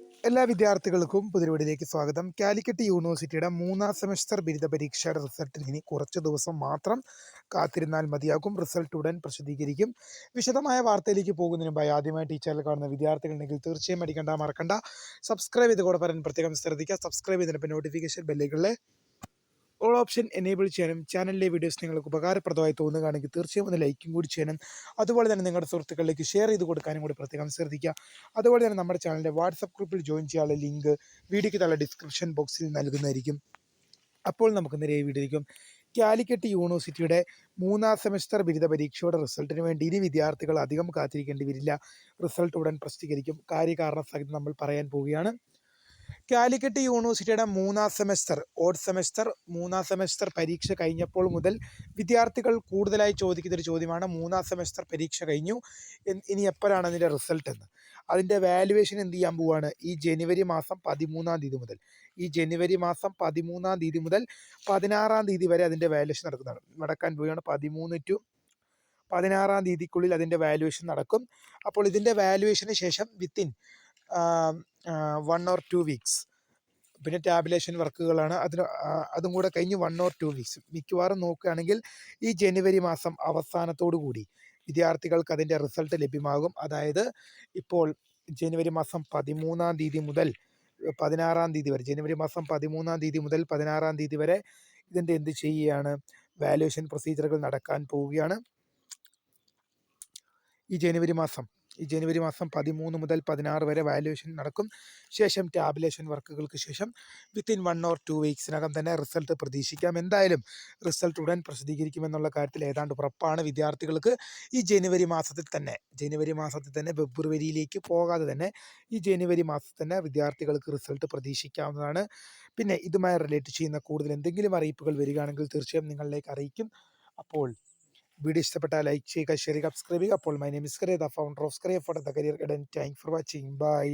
എല്ലാ വിദ്യാർത്ഥികൾക്കും പുതിരുവടിയിലേക്ക് സ്വാഗതം. കാലിക്കറ്റ് യൂണിവേഴ്സിറ്റിയുടെ മൂന്നാം സെമസ്റ്റർ ബിരുദ പരീക്ഷയുടെ റിസൾട്ടിന് ഇനി കുറച്ച് ദിവസം മാത്രം കാത്തിരുന്നാൽ മതിയാകും. റിസൾട്ട് ഉടൻ പ്രസിദ്ധീകരിക്കും. വിശദമായ വാർത്തയിലേക്ക് പോകുന്നതിന് മുമ്പായി ആദ്യമായി ടീച്ചറിൽ കാണുന്ന വിദ്യാർത്ഥികളുണ്ടെങ്കിൽ തീർച്ചയായും അടിക്കണ്ട മറക്കണ്ട. സബ്സ്ക്രൈബ് ചെയ്ത് കൂടെ പറയാൻ പ്രത്യേകം ശ്രദ്ധിക്കുക. സബ്സ്ക്രൈബ് ചെയ്തിട്ട് നോട്ടിഫിക്കേഷൻ ബെല്ലുകളിലെ ഓൾ ഓപ്ഷൻ എനേബിൾ ചെയ്യാനും ചാനലിലെ വീഡിയോസ് നിങ്ങൾക്ക് ഉപകാരപ്രദമായി തോന്നുകയാണെങ്കിൽ തീർച്ചയായും ഒന്ന് ലൈക്കും കൂടി ചെയ്യണം അതുപോലെ തന്നെ നിങ്ങളുടെ സുഹൃത്തുക്കളിലേക്ക് ഷെയർ ചെയ്ത് കൊടുക്കാനും കൂടി പ്രത്യേകം ശ്രദ്ധിക്കുക. അതുപോലെ തന്നെ നമ്മുടെ ചാനലിന്റെ വാട്സപ്പ് ഗ്രൂപ്പിൽ ജോയിൻ ചെയ്യാനുള്ള ലിങ്ക് വീഡിയോയ്ക്ക് താഴെ ഡിസ്ക്രിപ്ഷൻ ബോക്സിൽ നൽകുന്നതായിരിക്കും. അപ്പോൾ നമുക്ക് നേരെ വീഡിയോയ്ക്കും കാലിക്കറ്റ് യൂണിവേഴ്സിറ്റിയുടെ മൂന്നാം സെമസ്റ്റർ ബിരുദ പരീക്ഷയുടെ റിസൾട്ടിന് വേണ്ടി ഇനി വിദ്യാർത്ഥികൾ അധികം കാത്തിരിക്കേണ്ടി വരില്ല. റിസൾട്ട് ഉടൻ പ്രസിദ്ധീകരിക്കും. കാര്യകാരണ സഹിതം നമ്മൾ പറയാൻ പോവുകയാണ്. കാലിക്കറ്റ് യൂണിവേഴ്സിറ്റിയുടെ മൂന്നാം സെമസ്റ്റർ ഓഡ് സെമസ്റ്റർ മൂന്നാം സെമസ്റ്റർ പരീക്ഷ കഴിഞ്ഞപ്പോൾ മുതൽ വിദ്യാർത്ഥികൾ കൂടുതലായി ചോദിക്കുന്ന ഒരു ചോദ്യമാണ് മൂന്നാം സെമസ്റ്റർ പരീക്ഷ കഴിഞ്ഞു. ഇനി എപ്പോഴാണ് അതിന്റെ റിസൾട്ട് എന്ന്. അതിന്റെ വാല്യുവേഷൻ എന്ത് ചെയ്യാൻ പോവുകയാണ് ഈ ജനുവരി മാസം പതിമൂന്നാം തീയതി മുതൽ. ഈ ജനുവരി മാസം പതിമൂന്നാം തീയതി മുതൽ പതിനാറാം തീയതി വരെ അതിന്റെ വാല്യുവേഷൻ നടക്കുന്നതാണ്. നടക്കാൻ പോവുകയാണ് പതിമൂന്ന് ടു പതിനാറാം തീയതിക്കുള്ളിൽ അതിന്റെ വാല്യുവേഷൻ നടക്കും. അപ്പോൾ ഇതിന്റെ വാലുവേഷന് ശേഷം within one or two weeks പിന്നെ ടാബുലേഷൻ വർക്കുകളാണ്. അതിന് അതും കൂടെ കഴിഞ്ഞ് വൺ ഓർ ടു വീക്സ് മിക്കവാറും നോക്കുകയാണെങ്കിൽ ഈ ജനുവരി മാസം അവസാനത്തോടു കൂടി വിദ്യാർത്ഥികൾക്ക് അതിന്റെ റിസൾട്ട് ലഭ്യമാകും. അതായത് ഇപ്പോൾ ജനുവരി മാസം പതിമൂന്നാം തീയതി മുതൽ പതിനാറാം തീയതി വരെ ജനുവരി മാസം പതിമൂന്നാം തീയതി മുതൽ പതിനാറാം തീയതി വരെ ഇതിന്റെ എന്ത് ചെയ്യുകയാണ്? വാല്യുവേഷൻ പ്രൊസീജിയറുകൾ നടക്കാൻ പോവുകയാണ്. ഈ ജനുവരി മാസം ഈ ജനുവരി മാസം പതിമൂന്ന് മുതൽ പതിനാറ് വരെ വാല്യുവേഷൻ നടക്കും. ശേഷം ടാബുലേഷൻ വർക്കുകൾക്ക് ശേഷം വിത്തിൻ വൺ ഓർ ടു വീക്സിനകം തന്നെ റിസൾട്ട് പ്രതീക്ഷിക്കാം. എന്തായാലും റിസൾട്ട് ഉടൻ പ്രസിദ്ധീകരിക്കുമെന്നുള്ള കാര്യത്തിൽ ഏതാണ്ട് ഉറപ്പാണ് വിദ്യാർത്ഥികൾക്ക്. ഈ ജനുവരി മാസത്തിൽ തന്നെ ജനുവരി മാസത്തിൽ തന്നെ ഫെബ്രുവരിയിലേക്ക് പോകാതെ തന്നെ ഈ ജനുവരി മാസത്തിൽ തന്നെ വിദ്യാർത്ഥികൾക്ക് റിസൾട്ട് പ്രതീക്ഷിക്കാവുന്നതാണ്. പിന്നെ ഇതുമായി റിലേറ്റ് ചെയ്യുന്ന കൂടുതൽ എന്തെങ്കിലും അറിയിപ്പുകൾ വരികയാണെങ്കിൽ തീർച്ചയായും നിങ്ങളിലേക്ക് അറിയിക്കും. അപ്പോൾ വീഡിയോ ഇഷ്ടപ്പെട്ടാൽ ലൈക്ക് ചെയ്യുക ഷെയർ ചെയ്യുക സബ്സ്ക്രൈബ് ചെയ്യുക. അപ്പോൾ my name is Kariya the founder of career guidance thank for watching bye